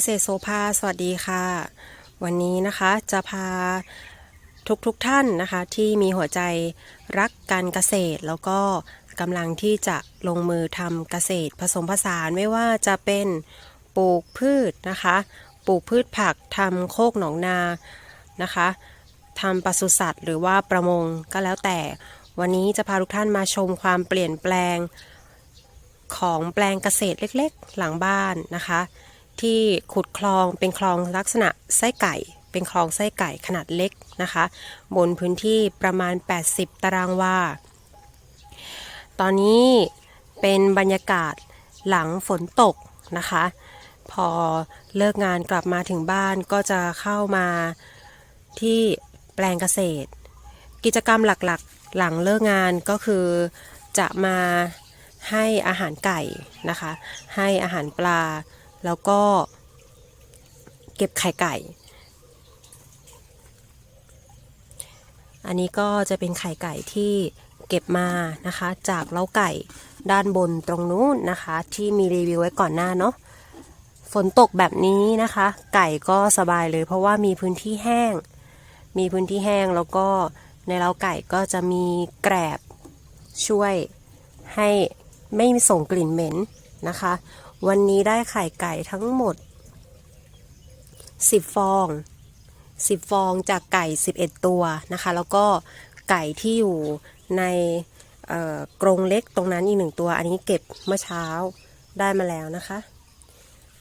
เกษตรโซภาสวัสดีค่ะ วันนี้นะคะจะพาทุกๆทท่านนะคะ ที่มีหัวใจรักการเกษตร แล้วก็กำลังที่จะลงมือทำเกษตรผสมผสานไม่ว่าจะเป็นปลูกพืชนะคะ ปลูกพืชผักทำโคกหนองนานะคะทำปศุสัตว์ หรือว่าประมงก็แล้วแต่ วันนี้จะพาทุกท่านมาชมความเปลี่ยนแปลงของแปลงเกษตรเล็กๆ หลังบ้านนะคะ ที่ขุดคลองเป็นคลองลักษณะไส้ไก่ เป็นคลองไส้ไก่ขนาดเล็กนะคะ บนพื้นที่ประมาณ 80 ตารางวา ตอนนี้เป็นบรรยากาศหลังฝนตกนะคะ พอเลิกงานกลับมาถึงบ้านก็จะเข้ามาที่แปลงเกษตร กิจกรรมหลักๆ หลังเลิกงานก็คือจะมาให้อาหารไก่นะคะ ให้อาหารปลา แล้วก็เก็บไข่ไก่ อันนี้ก็จะเป็นไข่ไก่ที่เก็บมานะคะ จากเล้าไก่ด้านบนตรงนู้นนะคะ ที่มีรีวิวไว้ก่อนหน้าเนาะฝนตกแบบนี้นะคะ ไก่ก็สบายเลย เพราะว่ามีพื้นที่แห้ง มีพื้นที่แห้งแล้วก็ในเล้าไก่ก็จะมีแกรบช่วยให้ไม่ส่งกลิ่นเหม็นนะคะ วันนี้ได้ไข่ไก่ทั้งหมด 10 ฟอง 10 ฟองจากไก่ 11 ตัวนะคะ แล้วก็ไก่ที่อยู่ในกรงเล็กตรงนั้นอีกหนึ่งตัว อันนี้เก็บเมื่อเช้าได้มาแล้วนะคะ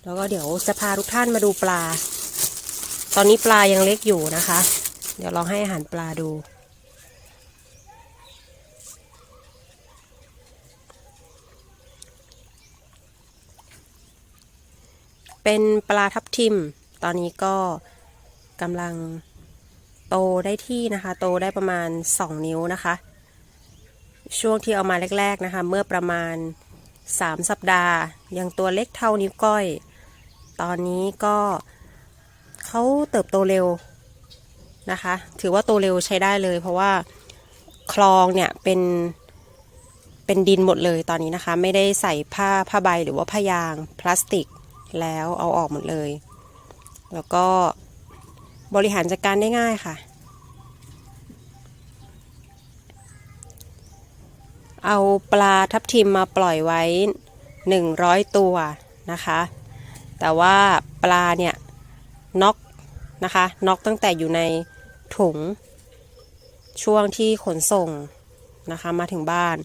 แล้วก็เดี๋ยวจะพาทุกท่านมาดูปลา ตอนนี้ปลายังเล็กอยู่นะคะ เดี๋ยวลองให้อาหารปลาดู เป็นปลาทับทิม ตอนนี้ก็กำลังโตได้ที่นะคะ โตได้ประมาณ 2 นิ้วนะคะ ช่วงที่เอามาแรก ๆนะคะ เมื่อประมาณ 3 สัปดาห์ ยังตัวเล็กเท่านิ้วก้อย ตอนนี้ก็เขาเติบโตเร็วนะคะ ถือว่าโตเร็วใช้ได้เลย เพราะว่าคลองเนี่ยเป็นเป็นดินหมดเลยตอนนี้นะคะ ไม่ได้ใส่ผ้าผ้าใบหรือว่าผ้ายางพลาสติก แล้วเอาออกหมดเลย แล้วก็บริหารจัดการได้ง่ายค่ะ เอาปลาทับทิมมาปล่อยไว้ 100 ตัวนะคะ แต่ว่าปลาเนี่ยน็อกนะคะน็อกตั้งแต่อยู่ในถุงช่วงที่ขนส่งนะคะมาถึงบ้าน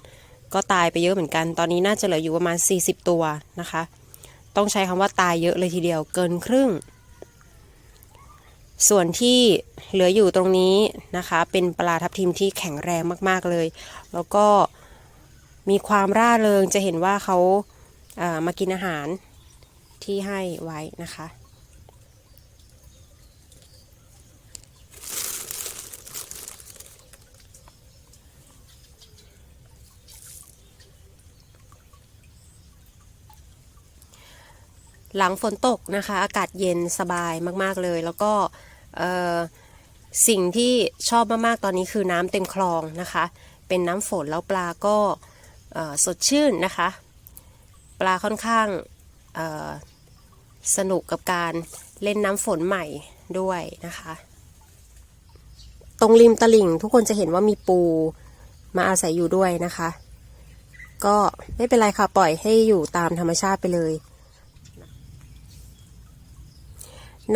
ก็ตายไปเยอะเหมือนกัน ตอนนี้น่าจะเหลืออยู่ประมาณ 40 ตัวนะคะ ต้องใช้คำว่าตายเยอะเลยทีเดียวเกินครึ่ง ส่วนที่เหลืออยู่ตรงนี้นะคะ เป็นปลาทับทิมที่แข็งแรงมากๆเลย แล้วก็มีความร่าเริงจะเห็นว่าเขาเอ่อมากินอาหารที่ให้ไว้นะคะ หลังฝนตกนะคะ อากาศเย็นสบายมากๆเลย แล้วก็สิ่งที่ชอบมากๆตอนนี้คือน้ำเต็มคลองนะคะ เป็นน้ำฝนแล้วปลาก็สดชื่นนะคะ ปลาค่อนข้างสนุกกับการเล่นน้ำฝนใหม่ด้วยนะคะ ตรงริมตลิ่งทุกคนจะเห็นว่ามีปูมาอาศัยอยู่ด้วยนะคะ ก็ไม่เป็นไรค่ะ ปล่อยให้อยู่ตามธรรมชาติไปเลย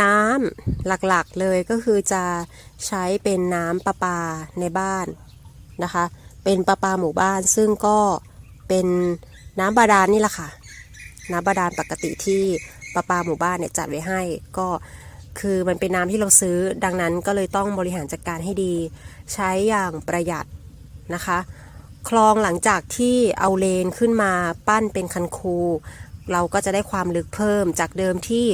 น้ำหลักๆเลยก็คือจะใช้เป็นน้ำประปาในบ้านนะคะ เป็นประปาหมู่บ้านซึ่งก็เป็นน้ำบาดาลนี่แหละค่ะ น้ำบาดาลปกติที่ประปาหมู่บ้านเนี่ยจัดไว้ให้ก็คือมันเป็นน้ำที่เราซื้อดังนั้นก็เลยต้องบริหารจัดการให้ดี ใช้อย่างประหยัดนะคะ คลองหลังจากที่เอาเลนขึ้นมาปั้นเป็นคันคู เราก็จะได้ความลึกเพิ่มจากเดิมที่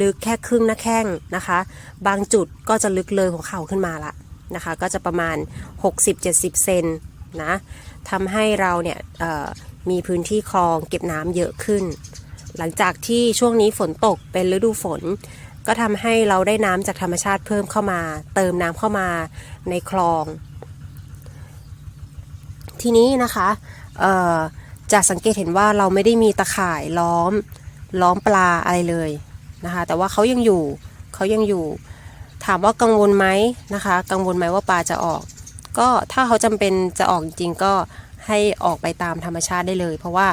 ลึกแค่ครึ่งหน้าแข้งนะคะ บางจุดก็จะลึกเลยของเข่าขึ้นมาละนะคะ ก็จะประมาณ 60-70 เซนนะทำให้เราเนี่ยมีพื้นที่คลองเก็บน้ำเยอะขึ้น หลังจากที่ช่วงนี้ฝนตกเป็นฤดูฝน ก็ทำให้เราได้น้ำจากธรรมชาติเพิ่มเข้ามา เติมน้ำเข้ามาในคลอง ทีนี้นะคะ จะสังเกตเห็นว่าเราไม่ได้มีตะข่ายล้อมล้อมปลาอะไรเลยนะคะ แต่ว่าเขายังอยู่เขายังอยู่ ถามว่ากังวลไหมนะคะ กังวลไหมว่าปลาจะออก ก็ถ้าเขาจำเป็นจะออกจริงก็ให้ออกไปตามธรรมชาติได้เลย เพราะว่า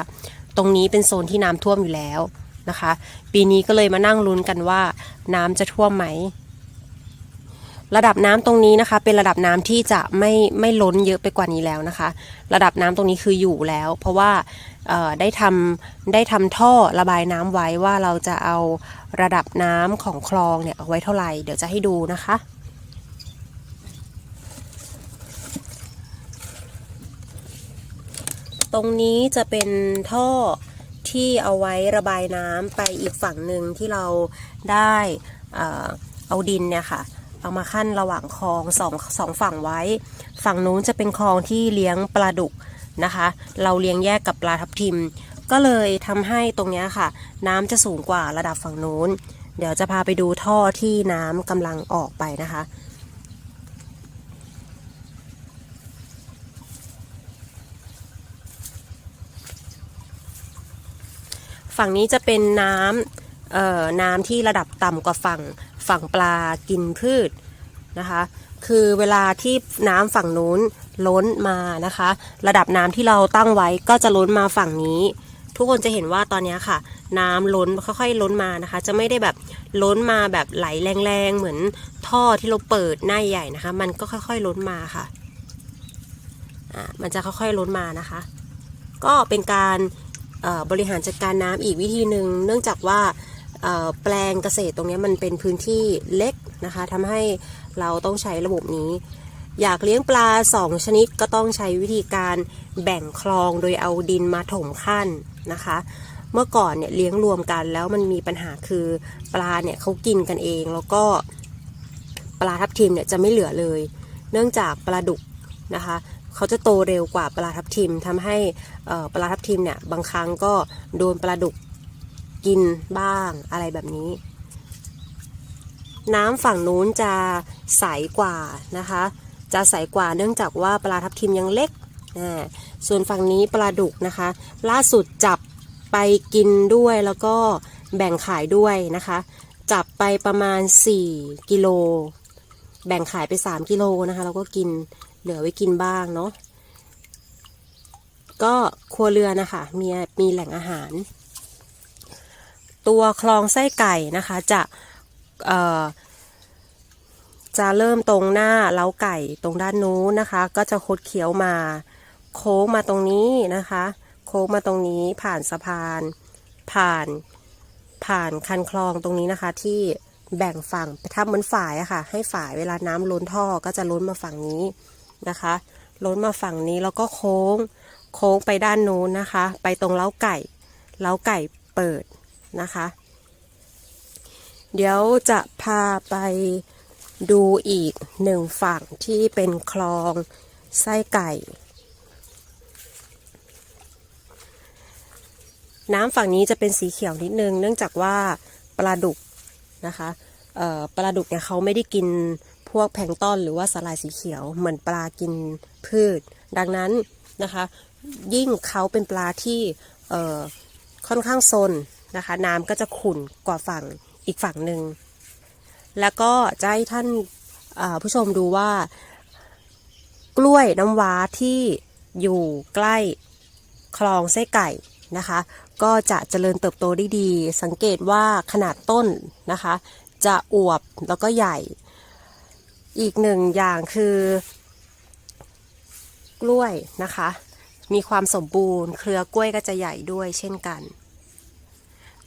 ตรงนี้เป็นโซนที่น้ำท่วมอยู่แล้วนะคะ ปีนี้ก็เลยมานั่งลุ้นกันว่าน้ำจะท่วมไหม ระดับน้ำตรงนี้นะคะ เป็นระดับน้ำที่จะไม่ไม่ล้นเยอะไปกว่านี้แล้วนะคะ ระดับน้ำตรงนี้คืออยู่แล้ว เพราะว่าได้ทำได้ทำท่อระบายน้ำไว้ว่าเราจะเอาระดับน้ำของคลองเนี่ยเอาไว้เท่าไหร่เดี๋ยวจะให้ดูนะคะตรงนี้จะเป็นท่อที่เอาไว้ระบายน้ำไปอีกฝั่งหนึ่งที่เราได้เอาดินเนี่ยค่ะ เอามาขั้นระหว่างคลองสองสองฝั่งไว้ ฝั่งนู้นจะเป็นคลองที่เลี้ยงปลาดุกนะคะ เราเลี้ยงแยกกับปลาทับทิม ก็เลยทำให้ตรงนี้ค่ะ น้ำจะสูงกว่าระดับฝั่งนู้น เดี๋ยวจะพาไปดูท่อที่น้ำกำลังออกไปนะคะฝั่งนี้จะเป็นน้ำเอ่อน้ำที่ระดับต่ำกว่าฝั่ง ฝั่งปลากินพืชนะคะ คือเวลาที่น้ำฝั่งนู้นล้นมานะคะ ระดับน้ำที่เราตั้งไว้ก็จะล้นมาฝั่งนี้ ทุกคนจะเห็นว่าตอนนี้ค่ะ น้ำล้นค่อยๆล้นมานะคะ จะไม่ได้แบบล้นมาแบบไหลแรงๆเหมือนท่อที่เราเปิดหน้าใหญ่นะคะ มันก็ค่อยๆล้นมาค่ะอ่ามันจะค่อยๆล้นมานะคะ ก็เป็นการบริหารจัดการน้ำอีกวิธีหนึ่งเนื่องจากว่า แปลงเกษตรตรงนี้มันเป็นพื้นที่เล็กนะคะทำให้เราต้องใช้ระบบนี้ อยากเลี้ยงปลา 2 ชนิดก็ต้องใช้วิธีการแบ่งคลองโดยเอาดินมาถมขั้นนะคะ เมื่อก่อนเนี่ยเลี้ยงรวมกันแล้วมันมีปัญหาคือปลาเนี่ยเขากินกันเอง แล้วก็ปลาทับทิมเนี่ยจะไม่เหลือเลย เนื่องจากปลาดุกนะคะเขาจะโตเร็วกว่าปลาทับทิมทำให้ปลาทับทิมเนี่ยบางครั้งก็โดนปลาดุก กินบ้างอะไรแบบนี้ น้ำฝั่งนู้นจะใสกว่านะคะ จะใสกว่าเนื่องจากว่าปลาทับทิมยังเล็กส่วนฝั่งนี้ปลาดุกนะคะ ล่าสุดจับไปกินด้วยแล้วก็แบ่งขายด้วยนะคะ จับไปประมาณ 4 กิโล แบ่งขายไป 3 กิโลนะคะ แล้วก็กินเหลือไว้กินบ้างเนาะก็ครัวเรือนนะคะมีมีแหล่งอาหาร ตัวคลองไส้ไก่นะคะจะจะเริ่มตรงหน้าเล้าไก่ตรงด้านนู้นนะคะ ก็จะคดเคี้ยวมา โค้งมาตรงนี้นะคะ โค้งมาตรงนี้ผ่านสะพาน ผ่านผ่านคันคลองตรงนี้นะคะ ที่แบ่งฝั่งไปทำเหมือนฝายอะค่ะ ให้ฝายเวลาน้ำล้นท่อก็จะล้นมาฝั่งนี้นะคะ ล้นมาฝั่งนี้แล้วก็โค้ง โค้งไปด้านนู้นนะคะ ไปตรงเล้าไก่ เล้าไก่เปิด นะคะ เดี๋ยวจะพาไปดูอีกหนึ่งฝั่งที่เป็นคลองไส้ไก่ น้ำฝั่งนี้จะเป็นสีเขียวนิดนึง เนื่องจากว่าปลาดุกนะคะปลาดุกเนี่ยเขาไม่ได้กินพวกแพงต้นหรือว่าสาหร่ายสีเขียวเหมือนปลากินพืช ดังนั้นนะคะ ยิ่งเขาเป็นปลาที่ค่อนข้างซน นะคะ น้ำก็จะขุ่นกว่าฝั่งอีกฝั่งหนึ่ง แล้วก็จะให้ท่านผู้ชมดูว่า กล้วยน้ำว้าที่อยู่ใกล้คลองไส้ไก่นะคะ ก็จะเจริญเติบโตได้ดี สังเกตว่าขนาดต้นนะคะ จะอวบแล้วก็ใหญ่ อีกหนึ่งอย่างคือ กล้วยนะคะ มีความสมบูรณ์ เครือกล้วยก็จะใหญ่ด้วยเช่นกัน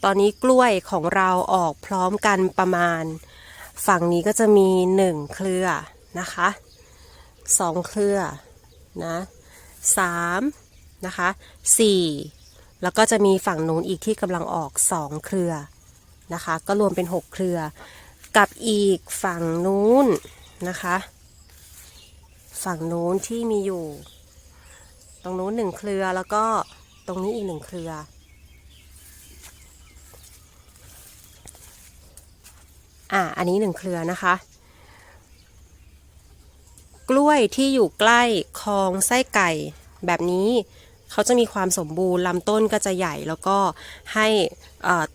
ตอนนี้กล้วยของเราออกพร้อมกันประมาณ ฝั่งนี้ก็จะมีหนึ่งเครือนะคะสองเครือนะสามนะคะสี่แล้วก็จะมีฝั่งนู้นอีกที่กำลังออกสองเครือนะคะ ก็รวมเป็นหกเครือ กับอีกฝั่งนู้นนะคะ ฝั่งนู้นที่มีอยู่ ตรงนู้นหนึ่งเครือแล้วก็ตรงนี้อีกหนึ่งเครือ อ่า อันนี้หนึ่งเครือนะคะ กล้วยที่อยู่ใกล้คลองไส้ไก่ แบบนี้เขาจะมีความสมบูรณ์ลำต้นก็จะใหญ่แล้วก็ให้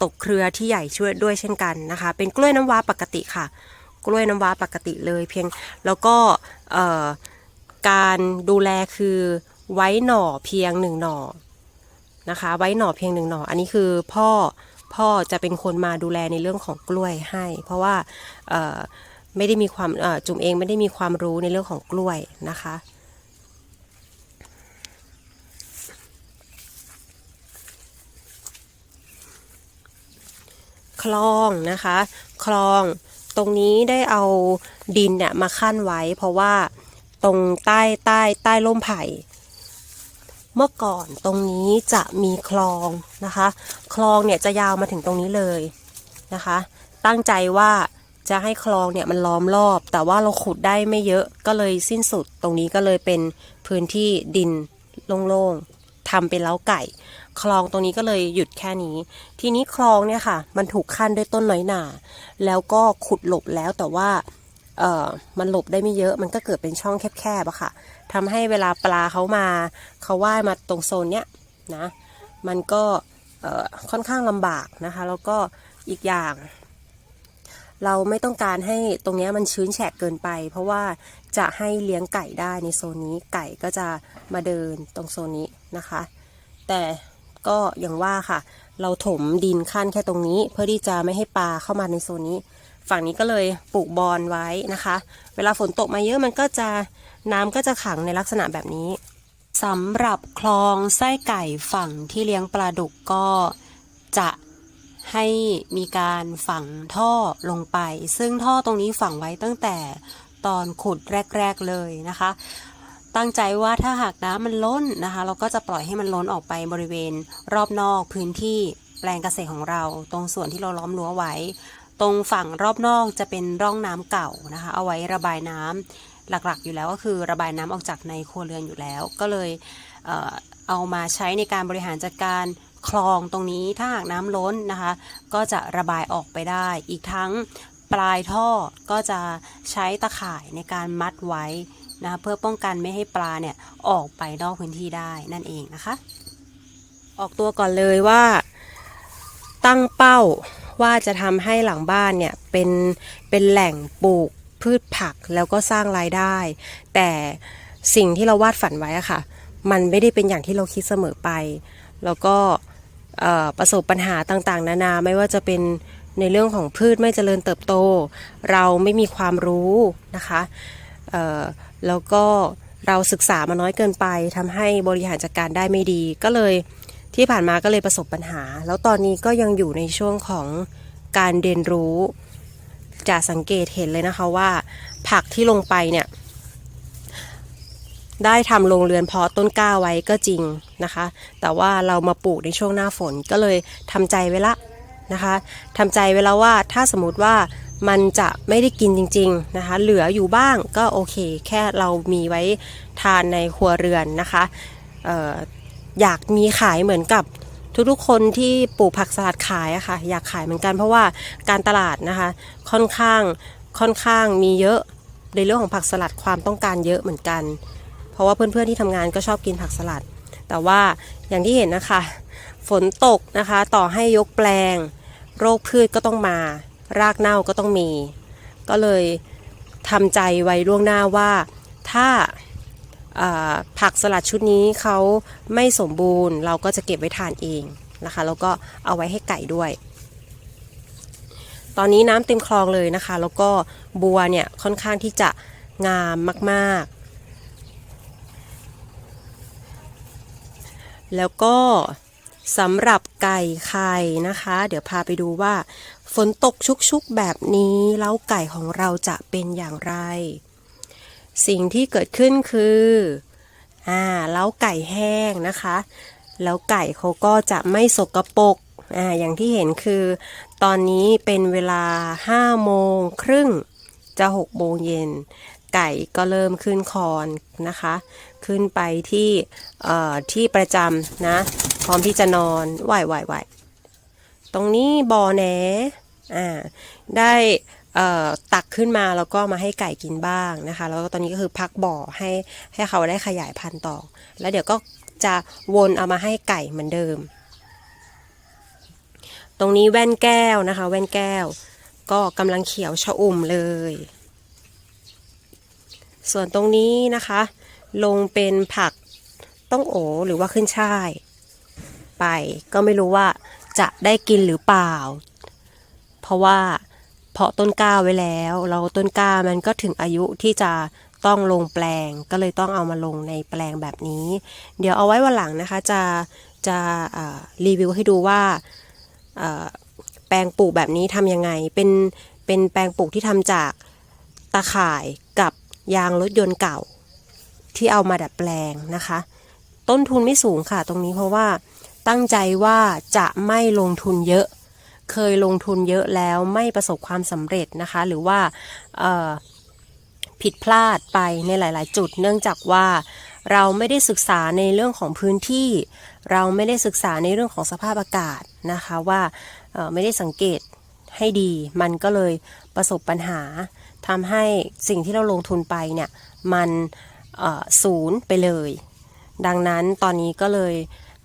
ตกเครือที่ใหญ่ช่วยด้วยเช่นกันนะคะ เป็นกล้วยน้ำว้าปกติค่ะ กล้วยน้ำว้าปกติเลยเพียงแล้วก็การดูแลคือไว้หน่อเพียงหนึ่งหน่อนะคะ ไว้หน่อเพียงหนึ่งหน่อ อันนี้คือพ่อ พ่อจะเป็นคนมาดูแลในเรื่องของกล้วยให้ เพราะว่าไม่ได้มีความจุ๋มเองไม่ได้มีความรู้ในเรื่องของกล้วยนะคะ คลองนะคะ คลองตรงนี้ได้เอาดินเนี่ยมาขั้นไว้ เพราะว่าตรงใต้ใต้ใต้ร่มไผ่ เมื่อก่อนตรงนี้จะมีคลองนะคะ คลองเนี่ยจะยาวมาถึงตรงนี้เลยนะคะ ตั้งใจว่าจะให้คลองเนี่ยมันล้อมรอบ แต่ว่าเราขุดได้ไม่เยอะก็เลยสิ้นสุดตรงนี้ก็เลยเป็นพื้นที่ดินโล่งๆทำเป็นเล้าไก่ คลองตรงนี้ก็เลยหยุดแค่นี้ ทีนี้คลองเนี่ยค่ะ มันถูกขั้นด้วยต้นน้อยหนา แล้วก็ขุดหลบแล้วแต่ว่าเออมันหลบได้ไม่เยอะมันก็เกิดเป็นช่องแคบๆอะค่ะ ทำให้เวลาปลาเขามาเขาว่ายมาตรงโซนเนี้ยนะมันก็ค่อนข้างลำบากนะคะแล้วก็อีกอย่าง เราไม่ต้องการให้ตรงนี้มันชื้นแฉะเกินไป เพราะว่าจะให้เลี้ยงไก่ได้ในโซนนี้ไก่ก็จะมาเดินตรงโซนนี้นะคะ แต่ก็อย่างว่าค่ะ เราถมดินขั้นแค่ตรงนี้ เพื่อที่จะไม่ให้ปลาเข้ามาในโซนนี้ ฝั่งนี้ก็เลยปลูกบอนไว้นะคะ เวลาฝนตกมาเยอะมันก็จะ น้ำก็จะขังในลักษณะแบบนี้สำหรับคลองไส้ไก่ฝั่งที่เลี้ยงปลาดุกก็จะให้มีการฝังท่อลงไป ซึ่งท่อตรงนี้ฝังไว้ตั้งแต่ตอนขุดแรก ๆเลยนะคะ ตั้งใจว่าถ้าหากน้ำมันล้นนะคะ เราก็จะปล่อยให้มันล้นออกไปบริเวณรอบนอกพื้นที่แปลงเกษตรของเรา ตรงส่วนที่เราล้อมรั้วไว้ ตรงฝั่งรอบนอกจะเป็นร่องน้ำเก่านะคะ เอาไว้ระบายน้ำ หลักๆ อยู่แล้วก็คือระบายน้ำออกจากในครัวเรือนอยู่แล้ว ก็เลยเอ่อเอามาใช้ในการบริหารจัดการคลองตรงนี้ถ้าหากน้ำล้นนะคะ ก็จะระบายออกไปได้ อีกทั้งปลายท่อก็จะใช้ตะข่ายในการมัดไว้นะคะเพื่อป้องกันไม่ให้ปลาเนี่ยออกไปนอกพื้นที่ได้นั่นเองนะคะ ออกตัวก่อนเลยว่า ตั้งเป้าว่าจะทำให้หลังบ้านเนี่ยเป็นเป็นแหล่งปลูก พืชผักแล้วก็สร้างรายได้ แต่สิ่งที่เราวาดฝันไว้อะค่ะ มันไม่ได้เป็นอย่างที่เราคิดเสมอไป แล้วก็ประสบปัญหาต่างๆ นานาไม่ว่าจะเป็นในเรื่องของพืชไม่เจริญเติบโต เราไม่มีความรู้นะคะแล้วก็เราศึกษามาน้อยเกินไปทำให้บริหารจัดการได้ไม่ดี ก็เลยที่ผ่านมาก็เลยประสบปัญหา แล้วตอนนี้ก็ยังอยู่ในช่วงของการเรียนรู้ จะสังเกตเห็นเลยนะคะว่า ผักที่ลงไปเนี่ย ได้ทำโรงเรือนเพาะต้นกล้าไว้ก็จริงนะคะ แต่ว่าเรามาปลูกในช่วงหน้าฝนก็เลยทำใจไว้ละนะคะทำใจไว้แล้วว่าถ้าสมมติว่ามันจะไม่ได้กินจริง ๆนะคะ เหลืออยู่บ้างก็โอเค แค่เรามีไว้ทานในครัวเรือนนะคะอออยากมีขายเหมือนกับ ทุกๆ คนที่ปลูกผักสลัดขายอะค่ะ อยากขายเหมือนกัน เพราะว่าการตลาดนะคะค่อนข้างค่อนข้างมีเยอะในเรื่องของผักสลัดความต้องการเยอะเหมือนกัน เพราะว่าเพื่อนๆที่ทำงานก็ชอบกินผักสลัด แต่ว่าอย่างที่เห็นนะคะ ฝนตกนะคะต่อให้ยกแปลง โรคพืชก็ต้องมา รากเน่าก็ต้องมี ก็เลยทำใจไว้ล่วงหน้าว่าถ้าอ่า ผักสลัดชุดนี้เขาไม่สมบูรณ์ เราก็จะเก็บไว้ทานเองนะคะแล้วก็เอาไว้ให้ไก่ด้วย ตอนนี้น้ำเต็มคลองเลยนะคะ แล้วก็บัวเนี่ยค่อนข้างที่จะงามมากๆ แล้วก็สำหรับไก่ไข่นะคะ เดี๋ยวพาไปดูว่า ฝนตกชุกๆแบบนี้แล้วไก่ของเราจะเป็นอย่างไร สิ่งที่เกิดขึ้นคืออ่าแล้วไก่แห้งนะคะ แล้วไก่เขาก็จะไม่สกปรกอ่าอย่างที่เห็นคือ ตอนนี้เป็นเวลา5โมงครึ่งจะ6โมงเย็นไก่ก็เริ่มขึ้นคอนนะคะ ขึ้นไปที่ที่ประจำนะ พร้อมที่จะนอนไหวไหวไหวตรงนี้บอแหนอ่าได้ ตักขึ้นมาแล้วก็มาให้ไก่กินบ้างนะคะ แล้วก็ตอนนี้ก็คือพักบ่อให้ให้เขาได้ขยายพันธุ์ต่อ แล้วเดี๋ยวก็จะวนเอามาให้ไก่เหมือนเดิม ตรงนี้แว่นแก้วนะคะ แว่นแก้ว ก็กำลังเขียวชะอุ่มเลย ส่วนตรงนี้นะคะ ลงเป็นผักต้องโอหรือว่าขึ้นช่าย ไปก็ไม่รู้ว่าจะได้กินหรือเปล่า เพราะว่า เพาะต้นกล้าไว้แล้วเราต้นกล้ามันก็ถึงอายุที่จะต้องลงแปลงก็เลยต้องเอามาลงในแปลงแบบนี้ เดี๋ยวเอาไว้วันหลังนะคะจะจะรีวิวให้ดูว่าอ่าแปลงปลูกแบบนี้ทำยังไง เป็นเป็นแปลงปลูกที่ทำจากตาข่ายกับยางรถยนต์เก่า ที่เอามาดัดแปลงนะคะ ต้นทุนไม่สูงค่ะตรงนี้เพราะว่าตั้งใจว่าจะไม่ลงทุนเยอะ เคยลงทุนเยอะแล้วไม่ประสบความสำเร็จนะคะ หรือว่าผิดพลาดไปในหลาย ๆ จุด เนื่องจากว่าเราไม่ได้ศึกษาในเรื่องของพื้นที่ เราไม่ได้ศึกษาในเรื่องของสภาพอากาศนะคะว่าไม่ได้สังเกตให้ดี มันก็เลยประสบปัญหาทำให้สิ่งที่เราลงทุนไปเนี่ยมันศูนย์ไปเลย ดังนั้นตอนนี้ก็เลย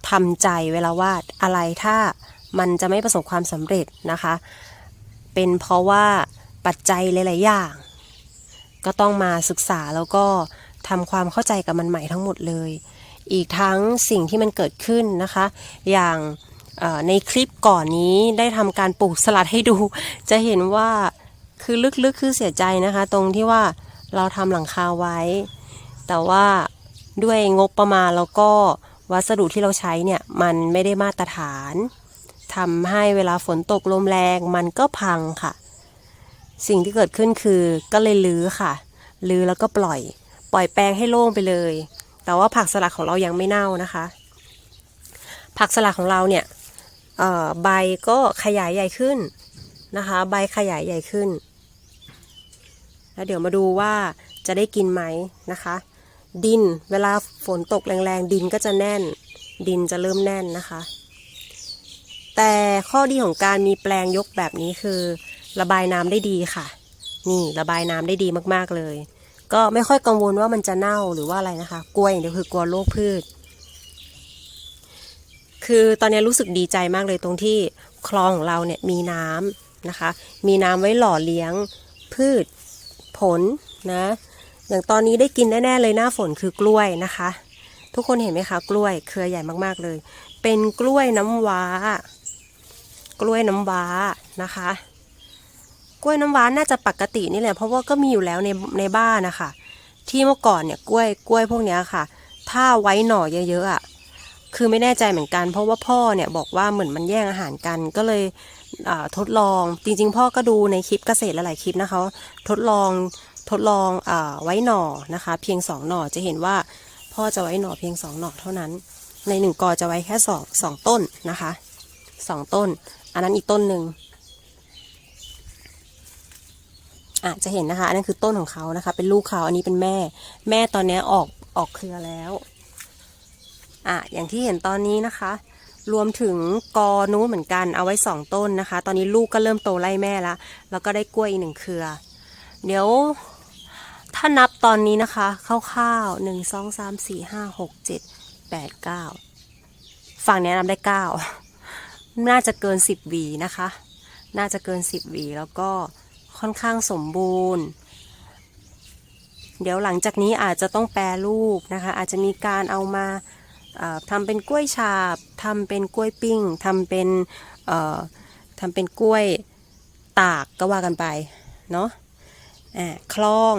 ทำใจเวลาว่าอะไรถ้า มันจะไม่ประสบความสำเร็จนะคะ เป็นเพราะว่าปัจจัยหลาย ๆ อย่าง ก็ต้องมาศึกษาแล้วก็ทำความเข้าใจกับมันใหม่ทั้งหมดเลย อีกทั้งสิ่งที่มันเกิดขึ้นนะคะ อย่างในคลิปก่อนนี้ได้ทำการปลูกสลัดให้ดู จะเห็นว่าคือลึกๆคือเสียใจนะคะ ตรงที่ว่าเราทำหลังคาไว้ แต่ว่าด้วยงบประมาณแล้วก็วัสดุที่เราใช้เนี่ย มันไม่ได้มาตรฐาน ทำให้เวลาฝนตกลมแรงมันก็พังค่ะ สิ่งที่เกิดขึ้นคือก็เลยลื้อค่ะ ลื้อแล้วก็ปล่อย ปล่อยแปลงให้โล่งไปเลย แต่ว่าผักสลัดของเรายังไม่เน่านะคะ ผักสลัดของเราเนี่ยใบก็ขยายใหญ่ขึ้นนะคะ ใบขยายใหญ่ขึ้น แล้วเดี๋ยวมาดูว่าจะได้กินไหมนะคะ ดินเวลาฝนตกแรงๆ ดินก็จะแน่น ดินจะเริ่มแน่นนะคะ แต่ข้อดีของการมีแปลงยกแบบนี้คือ ระบายน้ำได้ดีค่ะ นี่ระบายน้ำได้ดีมากๆเลย ก็ไม่ค่อยกังวลว่ามันจะเน่าหรือว่าอะไรนะคะ กลัวอย่างเดียวคือกลัวโรคพืช คือตอนนี้รู้สึกดีใจมากเลยตรงที่คลองของเราเนี่ยมีน้ำนะคะ มีน้ำไว้หล่อเลี้ยงพืชผลนะอย่างตอนนี้ได้กินแน่ๆเลยหน้าฝนคือกล้วยนะคะ ทุกคนเห็นไหมคะ กล้วยเครือใหญ่มากๆเลย เป็นกล้วยน้ำว้า กล้วยน้ำว้านะคะ กล้วยน้ำว้าน่าจะปกตินี่แหละเพราะว่าก็มีอยู่แล้วในในบ้านนะคะที่เมื่อก่อนเนี่ยกล้วยกล้วยพวกนี้ค่ะ ถ้าไว้หน่อเยอะๆอะคือไม่แน่ใจเหมือนกัน เพราะว่าพ่อเนี่ยบอกว่าเหมือนมันแย่งอาหารกันก็เลยทดลองจริง ๆ พ่อก็ดูในคลิปเกษตรหลายๆคลิปนะคะทดลองทดลองอไว้หน่อนะคะ เพียงสองหน่อจะเห็นว่าพ่อจะไว้หน่อเพียงสองหน่อเท่านั้น ในหนึ่งกอจะไว้แค่สองสองต้นนะคะสองต้น อันนั้นอีกต้นหนึ่งอะจะเห็นนะคะ อันนั้นคือต้นของเขานะคะ เป็นลูกเขาอันนี้เป็นแม่ แม่ตอนนี้ออกออกเครือแล้วอะอย่างที่เห็นตอนนี้นะคะ รวมถึงกอนู้นเหมือนกันเอาไว้สองต้นนะคะ ตอนนี้ลูกก็เริ่มโตไล่แม่ล้วแล้วก็ได้กล้วยอีกหนึ่งเครือ เดี๋ยวถ้านับตอนนี้นะคะคร่าวๆหนึ่งสองสามสี่ห้าหกเจ็ดแปดเก้าฝั่งนี้นับได้เก้า น่าจะเกินสิบวีนะคะ น่าจะเกินสิบวีแล้วก็ค่อนข้างสมบูรณ์ เดี๋ยวหลังจากนี้อาจจะต้องแปรรูปนะคะ อาจจะมีการเอามาทำเป็นกล้วยฉาบทำเป็นกล้วยปิ้งทำเป็นทำเป็นกล้วยตากก็ว่ากันไปเนาะอ่าคลอง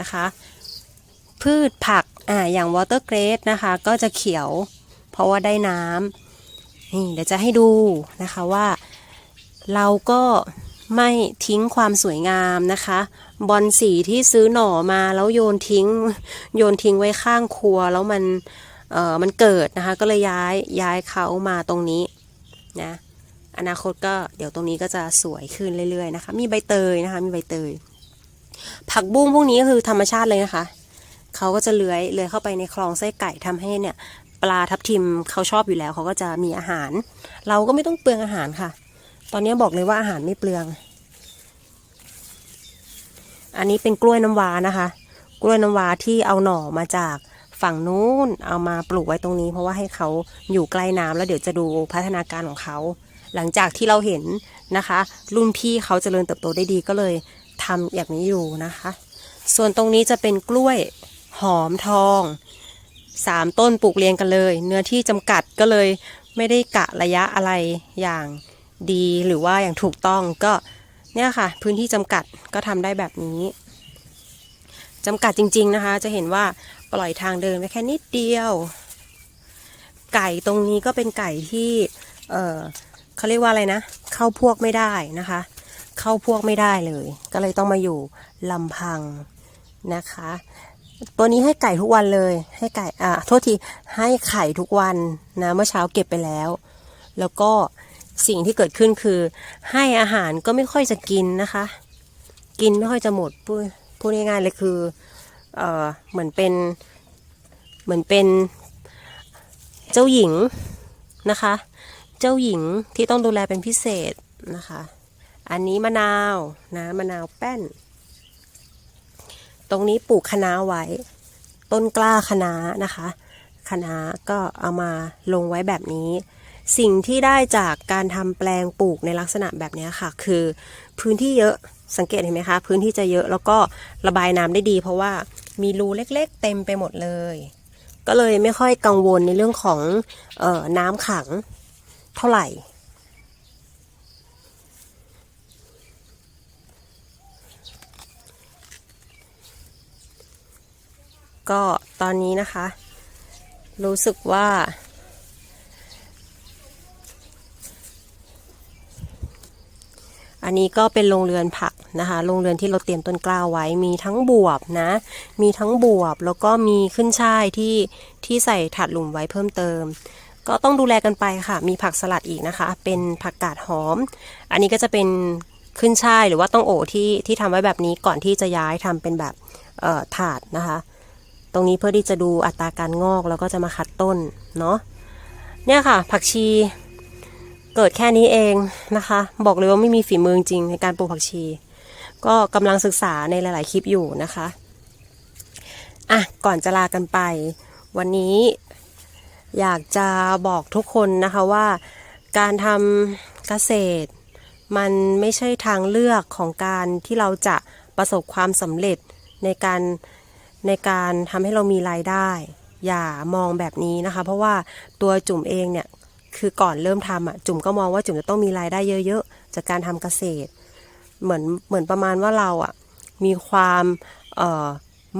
นะคะ พืชผักอ่าอย่างวอเตอร์เกรดนะคะ ก็จะเขียวเพราะว่าได้น้ำ นี่เดี๋ยวจะให้ดูนะคะว่า เราก็ไม่ทิ้งความสวยงามนะคะ บอลสีที่ซื้อหน่อมาแล้วโยนทิ้ง โยนทิ้งไว้ข้างครัวแล้วมันเออมันเกิดนะคะ ก็เลยย้ายย้ายเขามาตรงนี้นะอนาคตก็เดี๋ยวตรงนี้ก็จะสวยขึ้นเรื่อยๆนะคะ มีใบเตยนะคะมีใบเตย ผักบุ้งพวกนี้ก็คือธรรมชาติเลยนะคะเขาก็จะเลื้อยเลื้อยเข้าไปในคลองไส้ไก่ทำให้เนี่ย ปลาทับทิมเขาชอบอยู่แล้วเขาก็จะมีอาหาร เราก็ไม่ต้องเปลืองอาหารค่ะ ตอนนี้บอกเลยว่าอาหารไม่เปลือง อันนี้เป็นกล้วยน้ำว้านะคะ กล้วยน้ำว้าที่เอาหน่อมาจากฝั่งนู้นเอามาปลูกไว้ตรงนี้ เพราะว่าให้เขาอยู่ใกล้น้ำแล้วเดี๋ยวจะดูพัฒนาการของเขา หลังจากที่เราเห็นนะคะ รุ่นพี่เขาเจริญเติบโตได้ดีก็เลยทำแบบนี้อยู่นะคะ ส่วนตรงนี้จะเป็นกล้วยหอมทอง สามต้นปลูกเรียงกันเลย เนื้อที่จำกัดก็เลยไม่ได้กะระยะอะไรอย่างดีหรือว่าอย่างถูกต้องก็เนี่ยค่ะ พื้นที่จำกัดก็ทำได้แบบนี้จำกัดจริง ๆนะคะ จะเห็นว่าปล่อยทางเดินไปแค่นิดเดียว ไก่ตรงนี้ก็เป็นไก่ที่เออเขาเรียกว่าอะไรนะ เข้าพวกไม่ได้นะคะ เข้าพวกไม่ได้เลย ก็เลยต้องมาอยู่ลำพังนะคะ ตัวนี้ให้ไก่ทุกวันเลย ให้ไก่อ่าโทษทีให้ไข่ทุกวันนะเมื่อเช้าเก็บไปแล้ว แล้วก็สิ่งที่เกิดขึ้นคือ ให้อาหารก็ไม่ค่อยจะกินนะคะ กินไม่ค่อยจะหมดพูดพูดง่ายๆเลยคือเออเหมือนเป็นเหมือนเป็นเจ้าหญิงนะคะ เจ้าหญิงที่ต้องดูแลเป็นพิเศษนะคะ อันนี้มะนาวนะมะนาวแป้น ตรงนี้ปลูกคะน้าไว้ ต้นกล้าคะน้านะคะคะน้าก็เอามาลงไว้แบบนี้ สิ่งที่ได้จากการทำแปลงปลูกในลักษณะแบบนี้ค่ะ คือพื้นที่เยอะสังเกตเห็นไหมคะ พื้นที่จะเยอะแล้วก็ระบายน้ำได้ดี เพราะว่ามีรูเล็กๆ เต็มไปหมดเลย ก็เลยไม่ค่อยกังวลในเรื่องของออน้ำขังเท่าไหร่ ก็ตอนนี้นะคะ รู้สึกว่า อันนี้ก็เป็นโรงเรือนผักนะคะโรงเรือนที่เราเตรียมต้นกล้าไว้มีทั้งบวบนะ มีทั้งบวบแล้วก็มีขึ้นช่ายที่ที่ใส่ถาดหลุมไว้เพิ่มเติม ก็ต้องดูแลกันไปค่ะ มีผักสลัดอีกนะคะ เป็นผักกาดหอม อันนี้ก็จะเป็นขึ้นช่ายหรือว่าต้องโอที่ที่ทำไว้แบบนี้ก่อนที่จะย้ายทำเป็นแบบถาดนะคะ ตรงนี้เพื่อที่จะดูอัตราการงอกแล้วก็จะมาคัดต้นเนาะเนี่ยค่ะ ผักชีเกิดแค่นี้เองนะคะ บอกเลยว่าไม่มีฝีมือจริงในการปลูกผักชี ก็กำลังศึกษาในหลาย ๆ คลิปอยู่นะคะอะก่อนจะลากันไป วันนี้อยากจะบอกทุกคนนะคะว่าการทำเกษตร มันไม่ใช่ทางเลือกของการที่เราจะประสบความสำเร็จในการ ในการทำให้เรามีรายได้ อย่ามองแบบนี้นะคะ เพราะว่าตัวจุ่มเองเนี่ยคือก่อนเริ่มทำอะจุ่มก็มองว่าจุ่มจะต้องมีรายได้เยอะๆจากการทำเกษตร เหมือนเหมือนประมาณว่าเราอะมีความเอ่อ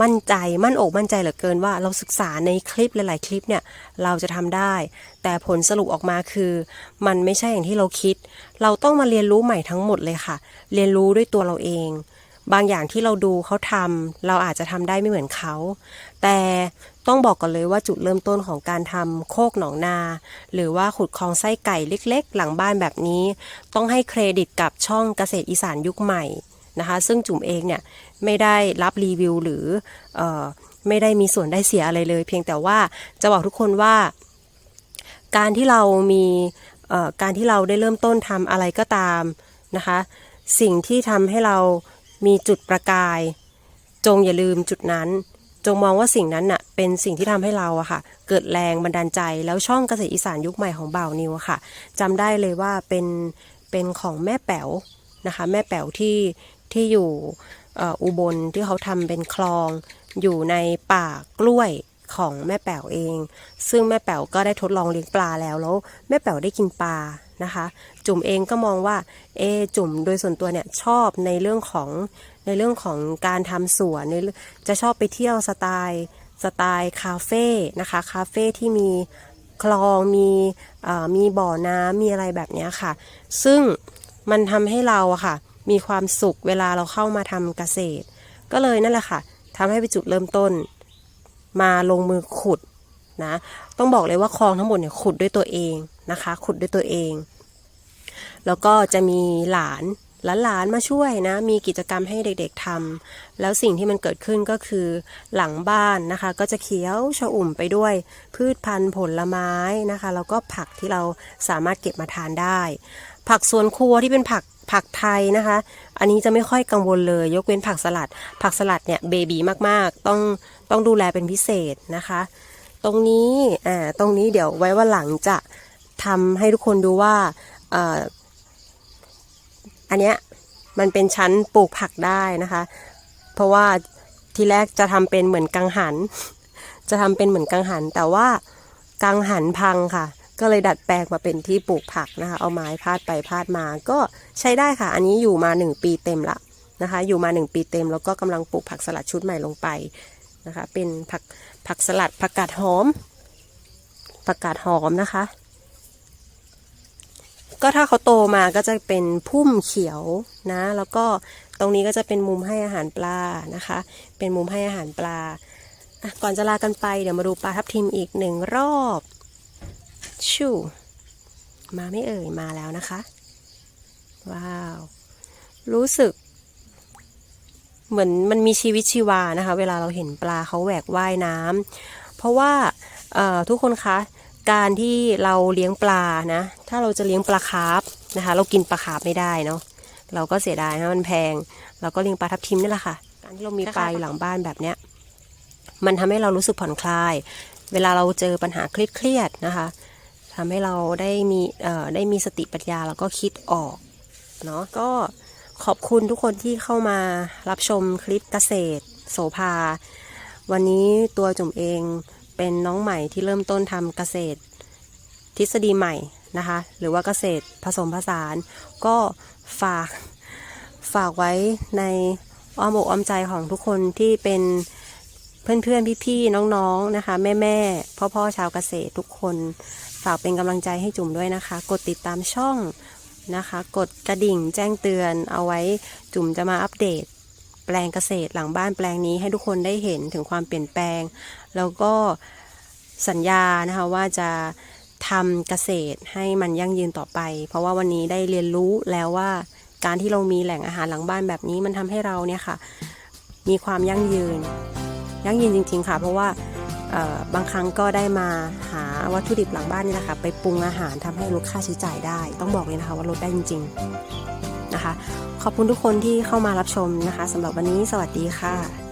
มั่นใจมั่นอกมั่นใจเหลือเกินว่าเราศึกษาในคลิปหลาย ๆ คลิปเนี่ยเราจะทำได้ แต่ผลสรุปออกมาคือ มันไม่ใช่อย่างที่เราคิด เราต้องมาเรียนรู้ใหม่ทั้งหมดเลยค่ะ เรียนรู้ด้วยตัวเราเอง บางอย่างที่เราดูเขาทำเราอาจจะทำได้ไม่เหมือนเขา แต่ต้องบอกก่อนเลยว่าจุดเริ่มต้นของการทำโคกหนองนา หรือว่าขุดคลองไส้ไก่เล็กๆ หลังบ้านแบบนี้ ต้องให้เครดิตกับช่องเกษตรอีสานยุคใหม่นะคะ ซึ่งจุ๋มเองเนี่ยไม่ได้รับรีวิวหรือออไม่ได้มีส่วนได้เสียอะไรเลย เพียงแต่ว่าจะบอกทุกคนว่า การที่เรามีการที่เราได้เริ่มต้นทำอะไรก็ตามนะคะ สิ่งที่ทำให้เรา มีจุดประกาย จงอย่าลืมจุดนั้น จงมองว่าสิ่งนั้นน่ะเป็นสิ่งที่ทำให้เราอะค่ะ เกิดแรงบันดาลใจแล้วช่องเกษตรอีสานยุคใหม่ของบ่าวนิวอะค่ะจำได้เลยว่าเป็นเป็นของแม่แป๋วนะคะ แม่แป๋วที่ที่อยู่อ่ออุบลที่เขาทำเป็นคลอง อยู่ในป่ากล้วยของแม่แป๋วเอง ซึ่งแม่แป๋วก็ได้ทดลองเลี้ยงปลาแล้วแล้ว แม่แป๋วได้กินปลา นะคะ จุ่มเองก็มองว่าเอจุ่มโดยส่วนตัวเนี่ยชอบในเรื่องของในเรื่องของการทำสวนในจะชอบไปเที่ยวสไตล์สไตล์คาเฟ่นะคะคาเฟ่ที่มีคลองมีมีบ่อน้ำมีอะไรแบบนี้ค่ะ ซึ่งมันทำให้เราอะค่ะ มีความสุขเวลาเราเข้ามาทำเกษตร ก็เลยนั่นแหละค่ะทำให้เป็นจุดเริ่มต้น มาลงมือขุดนะ ต้องบอกเลยว่าคลองทั้งหมดเนี่ยขุดด้วยตัวเอง นะคะ ขุดด้วยตัวเอง แล้วก็จะมีหลานหลานๆมาช่วยนะ มีกิจกรรมให้เด็กๆทำแล้วสิ่งที่มันเกิดขึ้นก็คือหลังบ้านนะคะ ก็จะเขียวชอุ่มไปด้วย พืชพันธุ์ผลไม้นะคะ แล้วก็ผักที่เราสามารถเก็บมาทานได้ ผักสวนครัวที่เป็นผักผักไทยนะคะ อันนี้จะไม่ค่อยกังวลเลย ยกเว้นผักสลัด ผักสลัดเนี่ยเบบีมากๆ ต้องต้องดูแลเป็นพิเศษนะคะ ตรงนี้อ่าตรงนี้เดี๋ยวไว้ว่าหลังจะ ทำให้ทุกคนดูว่าอันเนี้ยมันเป็นชั้นปลูกผักได้นะคะ เพราะว่าทีแรกจะทำเป็นเหมือนกังหัน จะทำเป็นเหมือนกังหัน แต่ว่ากังหันพังค่ะ ก็เลยดัดแปลงมาเป็นที่ปลูกผักนะคะ เอาไม้พาดไปพาดมา ก็ใช้ได้ค่ะ อันนี้อยู่มาหนึ่งปีเต็มละนะคะ อยู่มาหนึ่งปีเต็ม แล้วก็กำลังปลูกผักสลัดชุดใหม่ลงไปนะคะ เป็นผักผักสลัดผักกาดหอมผักกาดหอมนะคะ ก็ถ้าเขาโตมาก็จะเป็นพุ่มเขียวนะ แล้วก็ตรงนี้ก็จะเป็นมุมให้อาหารปลานะคะ เป็นมุมให้อาหารปลา ก่อนจะลากันไปเดี๋ยวมาดูปลาทับทิมอีกหนึ่งรอบชูมาไม่เอ่ยมาแล้วนะคะ ว้าว รู้สึก เหมือนมันมีชีวิตชีวานะคะ เวลาเราเห็นปลาเขาแหวกว่ายน้ำเพราะว่าทุกคนคะ การที่เราเลี้ยงปลานะ ถ้าเราจะเลี้ยงปลาคาร์ฟนะคะ เรากินปลาคาร์ฟไม่ได้เนาะเราก็เสียดายนะมันแพง เราก็เลี้ยงปลาทับทิมนี่แหละค่ะ การที่เรามีปลาอยู่หลังบ้านแบบเนี้ยมันทำให้เรารู้สึกผ่อนคลาย เวลาเราเจอปัญหาเครียดๆนะคะทำให้เราได้มีเอ่อได้มีสติปัญญาแล้วก็คิดออกเนาะก็ขอบคุณทุกคนที่เข้ามารับชมคลิปเกษตร โสภา วันนี้ตัวจุ๋มเอง เป็นน้องใหม่ที่เริ่มต้นทำเกษตร ทฤษฎีใหม่นะคะ หรือว่าเกษตรผสมผสาน ก็ฝากฝากไว้ในอ้อมอกอ้อมใจของทุกคนที่เป็นเพื่อนๆ พี่ๆ น้องๆ นะคะ แม่ๆ พ่อๆ ชาวเกษตรทุกคน ฝากเป็นกำลังใจให้จุ๋มด้วยนะคะ กดติดตามช่องนะคะ กดกระดิ่งแจ้งเตือนเอาไว้จุ๋มจะมาอัปเดต แปลงเกษตรหลังบ้านแปลงนี้ให้ทุกคนได้เห็นถึงความเปลี่ยนแปลง แล้วก็สัญญานะคะว่าจะทำเกษตรให้มันยั่งยืนต่อไป เพราะว่าวันนี้ได้เรียนรู้แล้วว่าการที่เรามีแหล่งอาหารหลังบ้านแบบนี้มันทำให้เราเนี่ยค่ะ มีความยั่งยืน ยั่งยืนจริง ๆ ค่ะ เพราะว่าบางครั้งก็ได้มาหาวัตถุดิบหลังบ้านนี่แหละค่ะไปปรุงอาหารทำให้ลดค่าใช้จ่ายได้ ต้องบอกเลยนะคะว่าลดได้จริง ๆนะคะ ขอบคุณทุกคนที่เข้ามารับชมนะคะสำหรับวันนี้สวัสดีค่ะ